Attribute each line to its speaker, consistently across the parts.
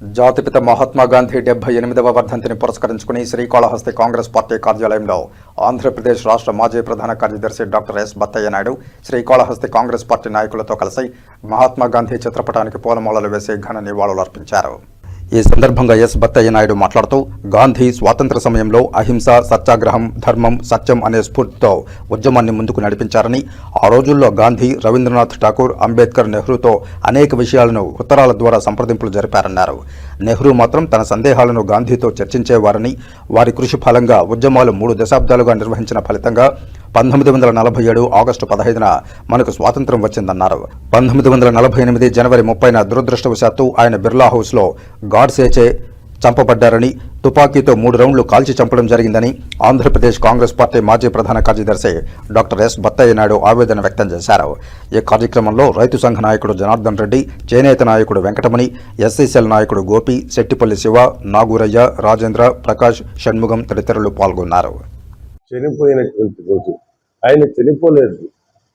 Speaker 1: జాతిపిత మహాత్మా గాంధీ డెబ్బై ఎనిమిదవ వర్ధంతిని పురస్కరించుకుని శ్రీకాళహస్తి కాంగ్రెస్ పార్టీ కార్యాలయంలో ఆంధ్రప్రదేశ్ రాష్ట్ర మాజీ ప్రధాన కార్యదర్శి doctor S Battaiah Naidu Srikalahasti Congress party నాయకులతో కలిసి మహాత్మా గాంధీ చిత్రపటానికి పూలమాలలు వేసి ఘన నివాళులర్పించారు. ఈ సందర్భంగా ఎస్ బత్తయ్య నాయుడు మాట్లాడుతూ గాంధీ స్వాతంత్ర సమయంలో అహింస సత్యాగ్రహం ధర్మం సత్యం అనే స్ఫూర్తితో ఉద్యమాన్ని ముందుకు నడిపించారని ఆ రోజుల్లో గాంధీ రవీంద్రనాథ్ ఠాకూర్ అంబేద్కర్ నెహ్రూతో అనేక విషయాలను ఉత్తరాల ద్వారా సంప్రదింపులు జరిపారన్నారు. నెహ్రూ మాత్రం తన సందేహాలను గాంధీతో చర్చించేవారని వారి కృషి ఫలంగా ఉద్యమాలు మూడు దశాబ్దాలుగా నిర్వహించిన ఫలితంగా పంతొమ్మిది వందల నలభై ఏడు ఆగస్టు పదహైదున మనకు స్వాతంత్రం వచ్చిందన్నారు. పంతొమ్మిది వందల నలభై ఎనిమిది జనవరి ముప్పైన దురదృష్టవశాత్తు ఆయన బిర్లా హౌస్లో గాడ్సేచే చంపబడ్డారని తుపాకీతో మూడు రౌండ్లు కాల్చి చంపడం జరిగిందని ఆంధ్రప్రదేశ్ కాంగ్రెస్ పార్టీ మాజీ ప్రధాన కార్యదర్శి డాక్టర్ ఎస్ బత్తయ్య నాయుడు ఆవేదన వ్యక్తం చేశారు. ఈ కార్యక్రమంలో రైతు సంఘ నాయకుడు జనార్దన్ రెడ్డి చేనేత నాయకుడు వెంకటమణి ఎస్సీసీఎల్ నాయకుడు గోపి శెట్టిపల్లి శివ నాగూరయ్య రాజేంద్ర ప్రకాష్ షణ్ముగం తదితరులు పాల్గొన్నారు.
Speaker 2: చనిపోయినటువంటి రోజు ఆయన చనిపోలేదు.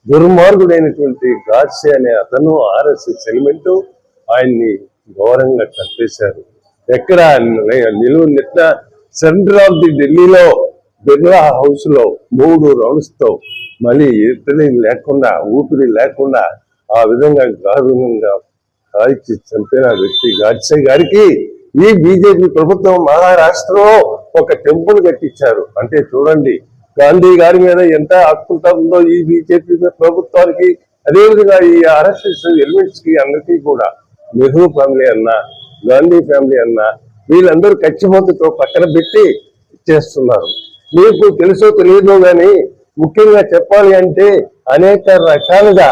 Speaker 2: దుర్మార్గుడైనటువంటి గాడ్సే అనే అతను ఆర్ఎస్ఎస్ ఎలిమెంట్ ఆయన్ని ఘోరంగా చంపేశారు. ఎక్కడ నిలువ నిట్ట సెంటర్ ఆఫ్ ది ఢిల్లీలో బిర్లా హౌస్లో మూడు రౌండ్స్తో మళ్ళీ ఇతని లేకుండా ఊపిరి లేకుండా ఆ విధంగా దారుణంగా కాల్చి చంపిన వ్యక్తి గాడ్సే గారికి ఈ బీజేపీ ప్రభుత్వం మహారాష్ట్రలో ఒక టెంపుల్ కట్టించారు. అంటే చూడండి గాంధీ గారి మీద ఎంత హక్కు ఉందో ఈ బీజేపీ ప్రభుత్వానికి అదేవిధంగా ఈ ఆర్ఎస్ఎస్ ఎలిమెంట్స్కి అందరికీ కూడా నెహ్రూ ఫ్యామిలీ అన్నా గాంధీ ఫ్యామిలీ అన్నా వీళ్ళందరూ కచ్చిపోతుతో పక్కన పెట్టి చేస్తున్నారు. మీకు తెలుసో తెలియదో కానీ ముఖ్యంగా చెప్పాలి అంటే అనేక రకాలుగా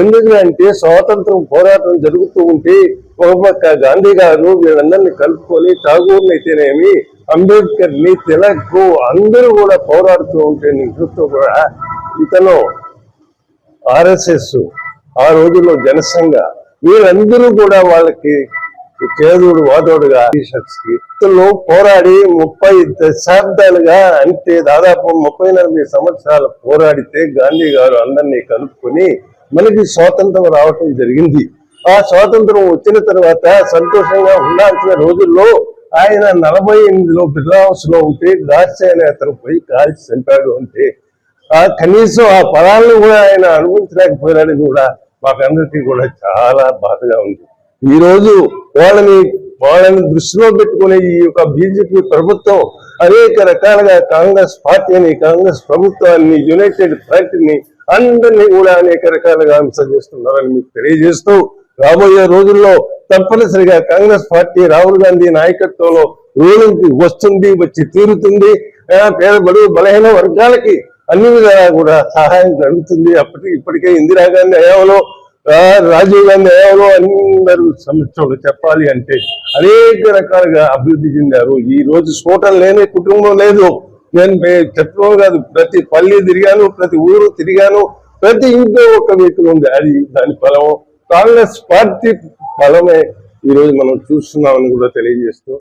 Speaker 2: ఎందుకంటే స్వాతంత్రం పోరాటం జరుగుతూ ఉంటే ఒక పక్క గాంధీ గారు వీళ్ళందరినీ కలుపుకొని ఠాగూర్ని అయితేనేమి అంబేద్కర్ని తిలక్ అందరూ కూడా పోరాడుతూ ఉంటే నెహ్రూతో కూడా ఇతను ఆర్ఎస్ఎస్ ఆ రోజుల్లో జనసంఘ వీళ్ళందరూ కూడా వాళ్ళకి చేదుడు వాదోడుగా టీషర్ట్స్కి ఇతను పోరాడి ముప్పై దశాబ్దాలుగా అంటే దాదాపు ముప్పై నలభై సంవత్సరాలు పోరాడితే గాంధీ గారు అందరినీ కలుపుకొని మనకి స్వాతంత్రం రావటం జరిగింది. ఆ స్వాతంత్రం వచ్చిన తర్వాత సంతోషంగా ఉండాల్సిన రోజుల్లో ఆయన నలభై ఎనిమిదిలో బిర్లాహౌస్లో ఉంటే గాడ్సే అతను పోయి కాల్చి చంపాడు అంటే ఆ కనీసం ఆ పదాలను కూడా ఆయన అనుభవించలేకపోయాడని కూడా మాకందరికీ కూడా చాలా బాధగా ఉంది. ఈ రోజు వాళ్ళని వాళ్ళని దృష్టిలో పెట్టుకునే ఈ యొక్క బీజేపీ ప్రభుత్వం అనేక రకాలుగా కాంగ్రెస్ పార్టీని కాంగ్రెస్ ప్రభుత్వాన్ని యునైటెడ్ ఫ్రంట్ని అందరినీ కూడా అనేక రకాలుగా అంశ చేస్తున్నారని మీకు తెలియజేస్తూ రాబోయే రోజుల్లో తప్పనిసరిగా కాంగ్రెస్ పార్టీ రాహుల్ గాంధీ నాయకత్వంలో రూలింగ్కి వస్తుంది వచ్చి తీరుతుంది పేద బడుగు బలహీన వర్గాలకి అన్ని విధాలా కూడా సహాయం జరుగుతుంది. అప్పటికి ఇప్పటికే ఇందిరాగాంధీ హయాంలో రాజీవ్ గాంధీ హయాంలో అందరూ సంవత్సరాలు చెప్పాలి అంటే అనేక రకాలుగా అభివృద్ధి చెందారు. ఈ రోజు స్ఫోటం లేని కుటుంబం లేదు. నేను చెప్పడం కాదు. ప్రతి పల్లి తిరిగాను ప్రతి ఊరు తిరిగాను ప్రతి ఇంట్లో ఒక వెహికల్ ఉంది. అది దాని ఫలం. కాంగ్రెస్ పార్టీ బలమే ఈ రోజు మనం చూస్తున్నామని కూడా తెలియజేస్తూ